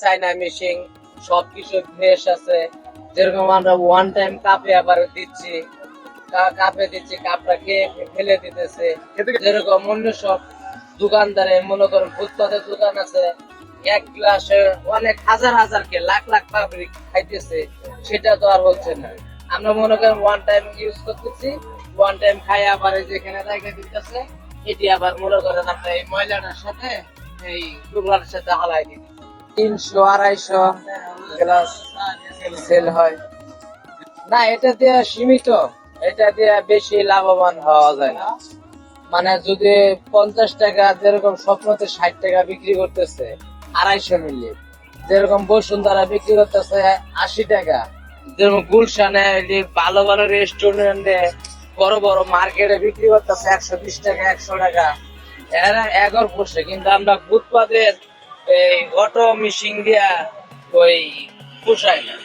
চাইনা machine সবকিছু fresh আছে। যেরকম আমরা ওয়ান টাইম কাপে আবার দিচ্ছি। কাপে দিচ্ছি কাপটা খেয়ে ফেলে দিতেছে। যেরকম অন্য সব দোকানদারে মনে করেন ফুটপাতের দোকান আছে এক গ্লাসে অনেক হাজার হাজার কে লাখ লাখ পাবলিক খাইতেছে। সেটা তো আর হচ্ছে না। আমরা মনে করেন ওয়ান টাইম ইউজ করতেছি ওয়ান টাইম খাই আবার যেখানে রেখে দিতেছে এটি আবার মনে করেন আমরা এই ময়লাটার সাথে এই টুকরার সাথে হালাই দিই তিনশো, আড়াইশো গ্লাস সেল হয়। না, এটা দিয়ে সীমিত। এটা দিয়ে বেশি লাভবান হওয়া যায় না। মানে যদি পঞ্চাশ টাকা, যেরকম স্বপ্নতে ষাট টাকা বিক্রি করতেছে, আড়াইশো মিলি। যেরকম বসুন্ধরা বিক্রি করতেছে, আশি টাকা। যেরকম গুলশানে ভালো ভালো রেস্টুরেন্টে বড় বড় মার্কেটে বিক্রি করতেছে একশো বিশ টাকা, একশো টাকা। এরা এগর বসে, কিন্তু আমরা ফুটপাতের এই অটো মিশিং দিয়া ওই পোষায় না।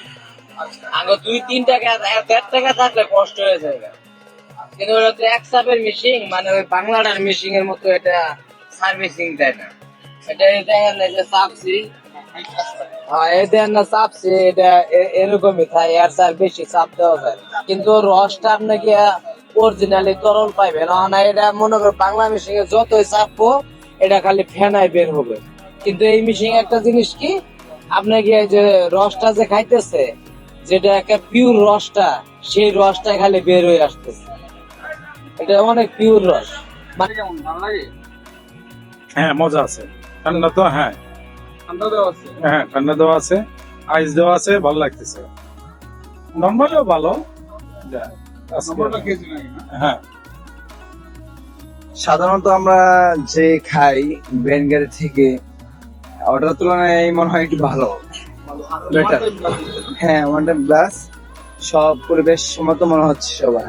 আগে দুই, তিন টাকা দেড় টাকা থাকলে কষ্ট হয়ে যাবে কিন্তু ওটা তো এক চাপের মিশিং মানে ওই বাংলাটার মিশিং এর মতো এটা সার্ভিসিং দেয় না। এটা চাপছি হ্যাঁ এই দেখেন না চাপছি এটা এরকমই থাকে চার বেশি, চাপ দেওয়া যায়। কিন্তু রসটা আপনাকে অরিজিনালি তরল পাইবে। না এটা মনে করো বাংলা মিশিং এ যতই চাপবো, এটা খালি ফেনায় বের হবে। কিন্তু এই মিশিং একটা জিনিস কি? আপনাকে এই যে রসটা যে খাইতেছে যেটা একটা পিওর রসটা সেই রসটা খালি বের হয়ে আসতেছে। এটা অনেক পিওর রস। মানে কেমন ভালো লাগে? হ্যাঁ মজা আছে। ঠান্ডা তো হ্যাঁ। ঠান্ডা দেওয়া আছে? হ্যাঁ ঠান্ডা দেওয়া আছে আইস দেওয়া আছে ভালো লাগতেছে। নর্মালিও ভালো। হ্যাঁ। সাধারণত আমরা যে খাই ব্যানগাড়ি থেকে ওটার তুলনায় এই মনে হয় একটু ভালো। বেটার হ্যাঁ ওয়ান টাইম গ্লাস সব পরিবেশ মতো মনে হচ্ছে সবার।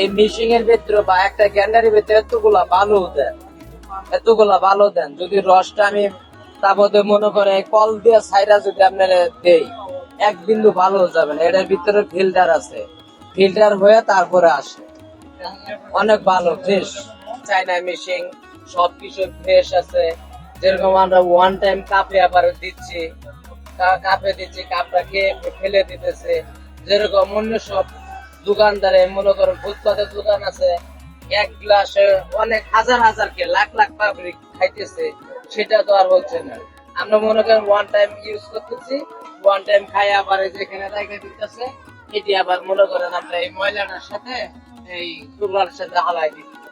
এই মিশিং এর ভিতরে বা একটা গ্যান্ডারির ভিতরে এতগুলা ভালো দেন এতগুলা ভালো দেন যদি রসটা আমি তারপরে মনে করে কল দিয়ে সাইরা যদি আপনার দেই এক বিন্দু ভালো যাবে না। এটার ভিতরে ফিল্টার আছে। ফিল্টার হয়ে তারপরে আসে। অনেক ভালো ফ্রেশ চাইনা মিশিং সবকিছু ফ্রেশ আছে। যেরকম আমরা ওয়ান টাইম কাপে আবার দিচ্ছি কাপে দিচ্ছি কাপটা খেয়ে ফেলে দিতেছে। যেরকম অন্য সব দোকানদারে, মনে করেন ফুটপাতের দোকান আছে, এক গ্লাসে অনেক হাজার হাজার কে, লাখ লাখ পাবলিক খাইতেছে, সেটা তো আর হচ্ছে না। আমরা মনে করেন ওয়ান টাইম ইউজ করতেছি ওয়ান টাইম খাই আবার যেখানে রেখে দিতেছে, এটি আবার মনে করেন আমরা এই ময়লাটার সাথে, এই টুকরার সাথে হালাই দিচ্ছি